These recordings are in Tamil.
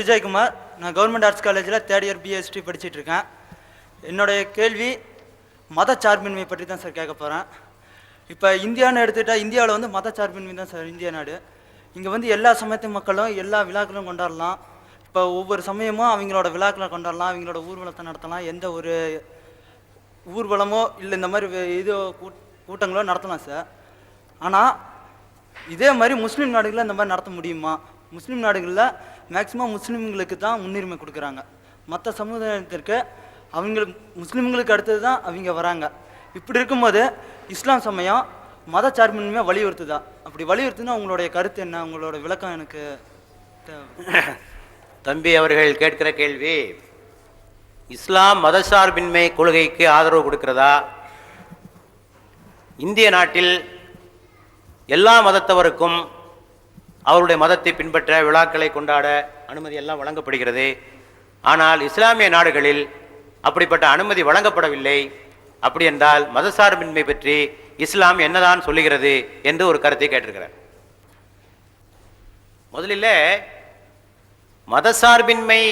விஜயகுமார் நான் கவர்மெண்ட் ஆர்ட்ஸ் காலேஜில் தேர்ட் இயர் பிஎஸ்டி படிச்சிட்டு இருக்கேன் என்னுடைய கேள்வி மதச்சார்பின்மை பற்றி தான் சார் கேட்க போகிறேன் இப்போ இந்தியான்னு எடுத்துக்கிட்டால் இந்தியாவில் வந்து மதச்சார்பின்மை தான் சார் இந்திய நாடு. இங்கே வந்து எல்லா சமயத்து மக்களும் எல்லா விழாக்களும் கொண்டாடலாம். இப்போ ஒவ்வொரு சமயமும் அவங்களோட விழாக்களை கொண்டாடலாம் அவங்களோட ஊர்வலத்தை நடத்தலாம் எந்த ஒரு ஊர்வலமோ இல்லை இந்த மாதிரி இது கூட்டங்களோ நடத்தலாம் சார். ஆனால் இதே மாதிரி முஸ்லீம் நாடுகளில் இந்த மாதிரி நடத்த முடியுமா? முஸ்லீம் நாடுகளில் மேக்ஸிமம் முஸ்லீம்களுக்கு தான் முன்னுரிமை கொடுக்குறாங்க. மற்ற சமுதாயத்திற்கு அவங்களுக்கு முஸ்லீம்களுக்கு அடுத்தது தான் அவங்க வராங்க. இப்படி இருக்கும்போது இஸ்லாம் சமயம் மதச்சார்பின்மையாக வலியுறுத்துதா? அப்படி வலியுறுத்துனா உங்களுடைய கருத்து என்ன? உங்களோட விளக்கம் எனக்கு தம்பி அவர்கள் கேட்கிற கேள்வி இஸ்லாம் மதசார்பின்மை கொள்கைக்கு ஆதரவு கொடுக்கிறதா? இந்திய நாட்டில் எல்லா மதத்தவருக்கும் அவருடைய மதத்தை பின்பற்ற விழாக்களை கொண்டாட அனுமதி எல்லாம் வழங்கப்படுகிறது. ஆனால் இஸ்லாமிய நாடுகளில் அப்படிப்பட்ட அனுமதி வழங்கப்படவில்லை. அப்படி என்றால் மதசார்பின்மை பற்றி இஸ்லாம் என்னதான் சொல்லுகிறது என்று ஒரு கருத்தை கேட்டிருக்கிறார். முதலில் மதசார்பின்மை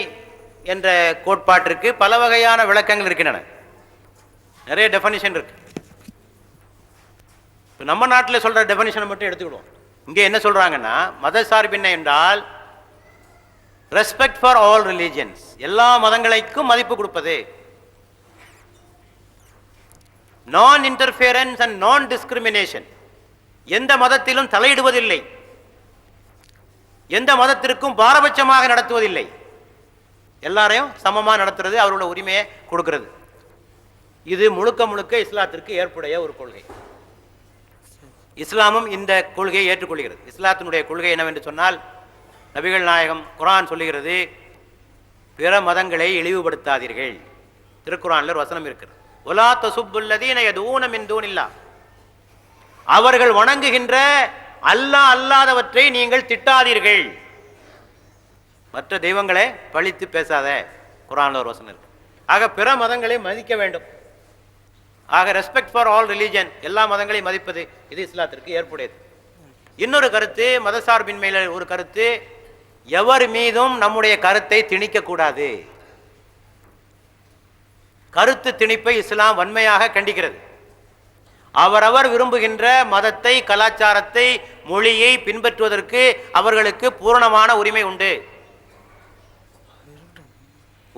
என்ற கோட்பாட்டிற்கு பல வகையான விளக்கங்கள் இருக்கின்றன. நிறைய டெஃபனிஷன் இருக்கு. இப்போ நம்ம நாட்டில் சொல்கிற டெஃபனிஷனை மட்டும் எடுத்துக்கிடுவோம். இங்கே என்ன சொல்கிறாங்கன்னா மத சார்பின்மை என்றால் ரெஸ்பெக்ட் ஃபார் ஆல் ரிலீஜன்ஸ் எல்லா மதங்களுக்கும் மதிப்பு கொடுப்பது. நான் இன்டர்ஃபியரன்ஸ் அண்ட் நான் டிஸ்கிரிமினேஷன் எந்த மதத்திலும் தலையிடுவதில்லை. எந்த மதத்திற்கும் பாரபட்சமாக நடத்துவதில்லை. எல்லாரையும் சமமாக நடத்துறது அவரோட உரிமையை கொடுக்கிறது. இது முழுக்க முழுக்க இஸ்லாத்திற்கு ஏற்புடைய ஒரு கொள்கை. இஸ்லாமும் இந்த கொள்கையை ஏற்றுக்கொள்கிறது. இஸ்லாத்தினுடைய கொள்கை என்னவென்று சொன்னால் நபிகள் நாயகம் குரான் சொல்லுகிறது பிற மதங்களை இழிவுபடுத்தாதீர்கள். திருக்குறானில் ஒரு வசனம் இருக்கிறது. ஒலா தசுப்புல்லதீன யதூன மின் தூனில்லா. அவர்கள் வணங்குகின்ற அல்லாஹ் அல்லாதவற்றை நீங்கள் திட்டாதீர்கள். மற்ற தெய்வங்களை பழித்து பேசாத குரான்ல ஒரு வசனம் இருக்கு. ஆக பிற மதங்களை மதிக்க வேண்டும். ஆக ரெஸ்பெக்ட் ஃபார் ஆல் ரிலீஜன் எல்லா மதங்களையும் மதிப்பது இது இஸ்லாத்திற்கு ஏற்புடையது. இன்னொரு கருத்து மதசார்பின்மையில் ஒரு கருத்து எவர் மீதும் நம்முடைய கருத்தை திணிக்கக்கூடாது கருத்து திணிப்பை இஸ்லாம் வன்மையாக கண்டிக்கிறது. அவரவர் விரும்புகின்ற மதத்தை கலாச்சாரத்தை மொழியை பின்பற்றுவதற்கு அவர்களுக்கு பூரணமான உரிமை உண்டு.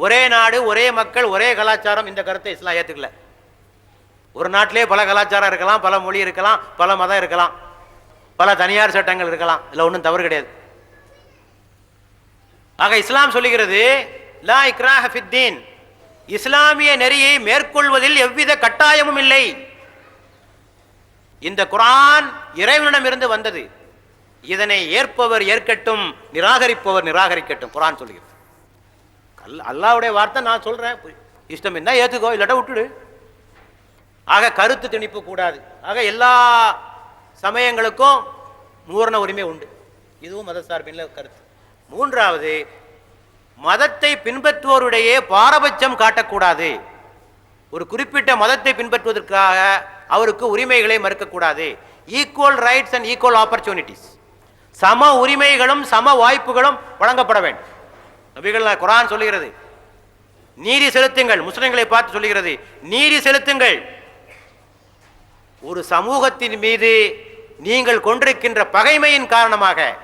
ஒரே நாடு ஒரே மக்கள் ஒரே கலாச்சாரம் இந்த கருத்தை இஸ்லாம் ஏற்றுக்கல ஒரு நாட்டிலே பல கலாச்சாரம் இருக்கலாம் பல மொழி இருக்கலாம் பல மதம் இருக்கலாம் பல தனியார் சட்டங்கள் இருக்கலாம். இதில் ஒன்றும் தவறு கிடையாது. ஆக இஸ்லாம் சொல்லுகிறது லா இக்ராஹ ஃபித்தீன் இஸ்லாமிய நெறியை மேற்கொள்வதில் எவ்வித கட்டாயமும் இல்லை. இந்த குர்ஆன் இறைவனிடமிருந்து வந்தது. இதனை ஏற்பவர் ஏற்கட்டும் நிராகரிப்பவர் நிராகரிக்கட்டும் குரான் சொல்லுகிறது. அல் அல்லாவுடைய வார்த்தை நான் சொல்றேன். இஷ்டம் என்ன ஏத்துக்கோ இல்லாட்ட விட்டுடு. ஆக கருத்து திணிப்பு கூடாது. ஆக எல்லா சமயங்களுக்கும் மூரண உரிமை உண்டு. இதுவும் மதசார்பின்ல கருத்து. மூன்றாவது மதத்தை பின்பற்றுவோருடைய பாரபட்சம் காட்டக்கூடாது. ஒரு குறிப்பிட்ட மதத்தை பின்பற்றுவதற்காக அவருக்கு உரிமைகளை மறுக்கக்கூடாது. Equal rights and equal opportunities சம உரிமைகளும் சம வாய்ப்புகளும் வழங்கப்பட வேண்டும். நபிகள் குரான் சொல்லுகிறது. நீதி செலுத்துங்கள். முஸ்லிம்களை பார்த்து சொல்லுகிறது. நீதி செலுத்துங்கள். ஒரு சமூகத்தின் மீது நீங்கள் கொண்டிருக்கின்ற பகைமையின் காரணமாக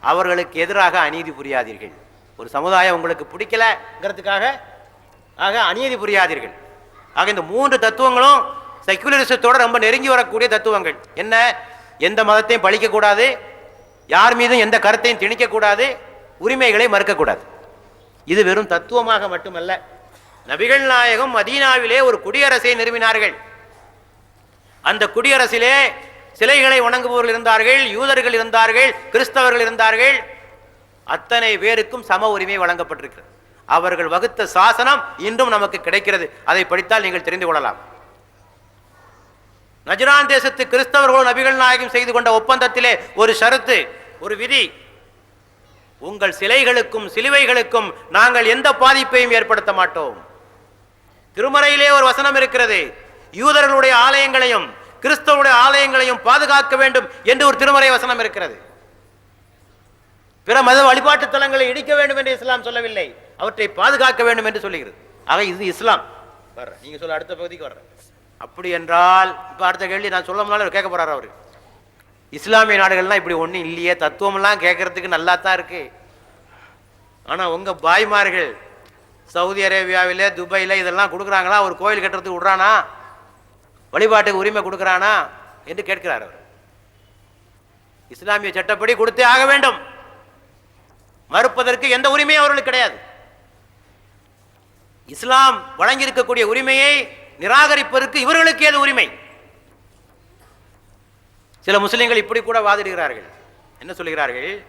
அவர்களுக்கு எதிராக அநீதி புரியாதீர்கள். ஒரு சமுதாயம் உங்களுக்கு பிடிக்கலங்கிறதுக்காக ஆக அநீதி புரியாதீர்கள். ஆக இந்த மூன்று தத்துவங்களும் செக்குலரிசத்தோடு ரொம்ப நெருங்கி வரக்கூடிய தத்துவங்கள். என்ன? எந்த மதத்தையும் பழிக்கக்கூடாது. யார் மீதும் எந்த கருத்தையும் திணிக்கக்கூடாது. உரிமைகளை மறுக்கக்கூடாது. இது வெறும் தத்துவமாக மட்டுமல்ல. நபிகள் நாயகம் மதீனாவிலே ஒரு குடியரசை நிறுவினார்கள். அந்த குடியரசிலே சிலைகளை வணங்குபவர்கள் இருந்தார்கள் யூதர்கள் இருந்தார்கள் கிறிஸ்தவர்கள் இருந்தார்கள். அத்தனை பேருக்கும் சம உரிமை வழங்கப்பட்டிருக்கிறது. அவர்கள் வகுத்த சாசனம் இன்றும் நமக்கு கிடைக்கிறது. அதை படித்தால் நீங்கள் தெரிந்து கொள்ளலாம். நஜரான் தேசத்து கிறிஸ்தவர்களும் நபிகள் நாயகம் செய்து கொண்ட ஒப்பந்தத்திலே ஒரு ஷரத்து ஒரு விதி. உங்கள் சிலைகளுக்கும் சிலுவைகளுக்கும் நாங்கள் எந்த பாதிப்பையும் ஏற்படுத்த மாட்டோம். திருமறையிலே ஒரு வசனம் இருக்கிறது. யூதர்களுடைய ஆலயங்களையும் கிறிஸ்தவனுடைய ஆலயங்களையும் பாதுகாக்க வேண்டும் என்று ஒரு திருமறை வசனம் இருக்கிறது. பிற மத வழிபாட்டு தலங்களை இடிக்க வேண்டும் என்று இஸ்லாம் சொல்லவில்லை. அவற்றை பாதுகாக்க வேண்டும் என்று சொல்லுகிறது. ஆக இது இஸ்லாம். வர்ற நீங்க சொல்ல அடுத்த பகுதிக்கு வர்ற அப்படி என்றால் இப்போ அடுத்த கேள்வி நான் சொல்ல முன்னால கேட்க போறாரு அவரு. இஸ்லாமிய நாடுகள்லாம் இப்படி ஒன்றும் இல்லையே. தத்துவம்லாம் கேட்கறதுக்கு நல்லா தான் இருக்கு. ஆனால் உங்கள் பாய்மார்கள் சவுதி அரேபியாவிலே துபாயில் இதெல்லாம் கொடுக்குறாங்களா? ஒரு கோயில் கட்டுறதுக்கு விட்றானா? வழிபாட்டுக்கு உரிமை கொடுக்குறானா என்று கேட்கிறார் அவர். இஸ்லாமிய சட்டப்படி கொடுத்தே ஆக வேண்டும். மறுப்பதற்கு எந்த உரிமையும் அவர்களுக்கு கிடையாது. இஸ்லாம் வழங்கியிருக்கக்கூடிய உரிமையை நிராகரிப்பதற்கு இவர்களுக்கு ஏது உரிமை? சில முஸ்லிம்கள் இப்படி கூட வாதிடுகிறார்கள். என்ன சொல்லுகிறார்கள்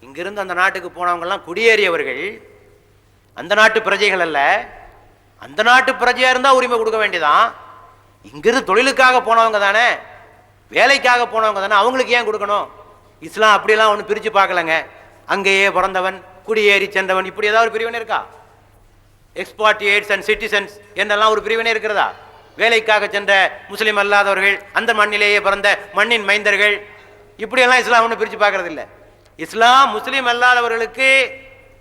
இங்கிருந்து அந்த நாட்டுக்கு போனவங்கெல்லாம் குடியேறியவர்கள். அந்த நாட்டு பிரஜைகள் அல்ல. அந்த நாட்டு பிரஜையா இருந்தா உரிமை கொடுக்க வேண்டியதான் இங்கிருந்து தொழிலுக்காக போனவங்க தானே? வேலைக்காக போனவங்க தானே? அவங்களுக்கு ஏன் கொடுக்கணும்? இஸ்லாம் அப்படியெல்லாம் ஒன்றும் பிரித்து பார்க்கலங்க. அங்கேயே பிறந்தவன் குடியேறி சென்றவன். இப்படி ஏதாவது ஒரு பிரிவினை இருக்கா? எக்ஸ்பார்டியேட்ஸ் அண்ட் சிட்டிசன்ஸ் என்றெல்லாம் ஒரு பிரிவினை இருக்கிறதா? வேலைக்காக சென்ற முஸ்லீம் அல்லாதவர்கள் அந்த மண்ணிலேயே பிறந்த மண்ணின் மைந்தர்கள். இப்படியெல்லாம் இஸ்லாம் ஒன்றும் பிரித்து பார்க்கறது இஸ்லாம் முஸ்லீம் அல்லாதவர்களுக்கு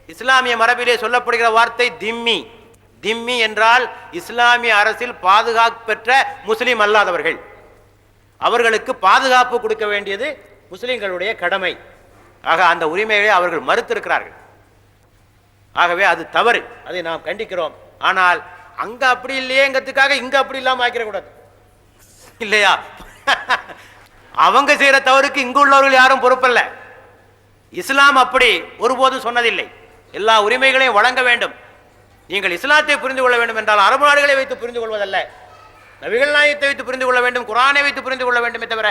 இஸ்லாமிய மரபிலே சொல்லப்படுகிற வார்த்தை திம்மி. திம்மி என்றால் இஸ்லாமிய அரசில் பாதுகாப்பு பெற்ற முஸ்லீம் அல்லாதவர்கள். அவர்களுக்கு பாதுகாப்பு கொடுக்க வேண்டியது முஸ்லீம்களுடைய கடமை. ஆக அந்த உரிமைகளை அவர்கள் மறுத்திருக்கிறார்கள். ஆகவே அது தவறு. அதை நாம் கண்டிக்கிறோம். ஆனால் அங்க அப்படி இல்லையேங்கிறதுக்காக இங்க அப்படி இல்லாம ஆக்கிடக்கூடாது. இல்லையா? அவங்க செய்யற தவறுக்கு இங்கு உள்ளவர்கள் யாரும் பொறுப்பல்ல. இஸ்லாம் அப்படி ஒருபோதும் சொன்னதில்லை. எல்லா உரிமைகளையும் வழங்க வேண்டும். நீங்கள் இஸ்லாத்தை புரிந்து கொள்ள வேண்டும் என்றால் அரபு நாடுகளை வைத்து புரிந்து கொள்வதல்ல. நபிகள் நாயத்தை வைத்து புரிந்து கொள்ள வேண்டும் குரானை வைத்து புரிந்து கொள்ள வேண்டுமே தவிர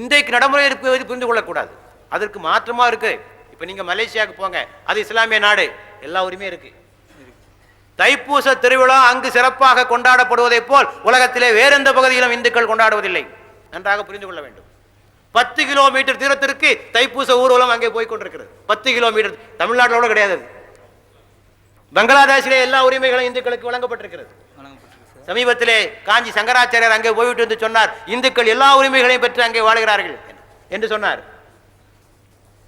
இன்றைக்கு நடைமுறை வைத்து புரிந்து கொள்ளக்கூடாது. அதற்கு மாற்றமாக இருக்கு. இப்போ நீங்கள் மலேசியாவுக்கு போங்க. அது இஸ்லாமிய நாடு. எல்லா உரிமையும் இருக்கு. தைப்பூச திருவிழா அங்கு சிறப்பாக கொண்டாடப்படுவதைப் போல் உலகத்திலே வேறெந்த பகுதியிலும் இந்துக்கள் கொண்டாடுவதில்லை நன்றாக புரிந்து கொள்ள வேண்டும். பத்து கிலோமீட்டர் தூரத்திற்கு தைப்பூச ஊர்வலம் அங்கே போய் கொண்டிருக்கிறது. பத்து கிலோமீட்டர். தமிழ்நாட்டிலோட கிடையாது பங்களாதேஷிலே எல்லா உரிமைகளும் இந்துக்களுக்கு வழங்கப்பட்டிருக்கிறது. சமீபத்திலே காஞ்சி சங்கராச்சாரியர் அங்கே போய்விட்டு வந்து சொன்னார் இந்துக்கள் எல்லா உரிமைகளையும் பெற்று அங்கே வாழ்கிறார்கள் என்று சொன்னார்.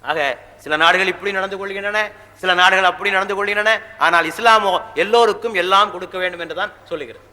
ஆக சில நாடுகள் இப்படி நடந்து கொள்கின்றன சில நாடுகள் அப்படி நடந்து கொள்கின்றன ஆனால் இஸ்லாமோ எல்லோருக்கும் எல்லாம் கொடுக்க வேண்டும் என்றுதான் சொல்லுகிறது.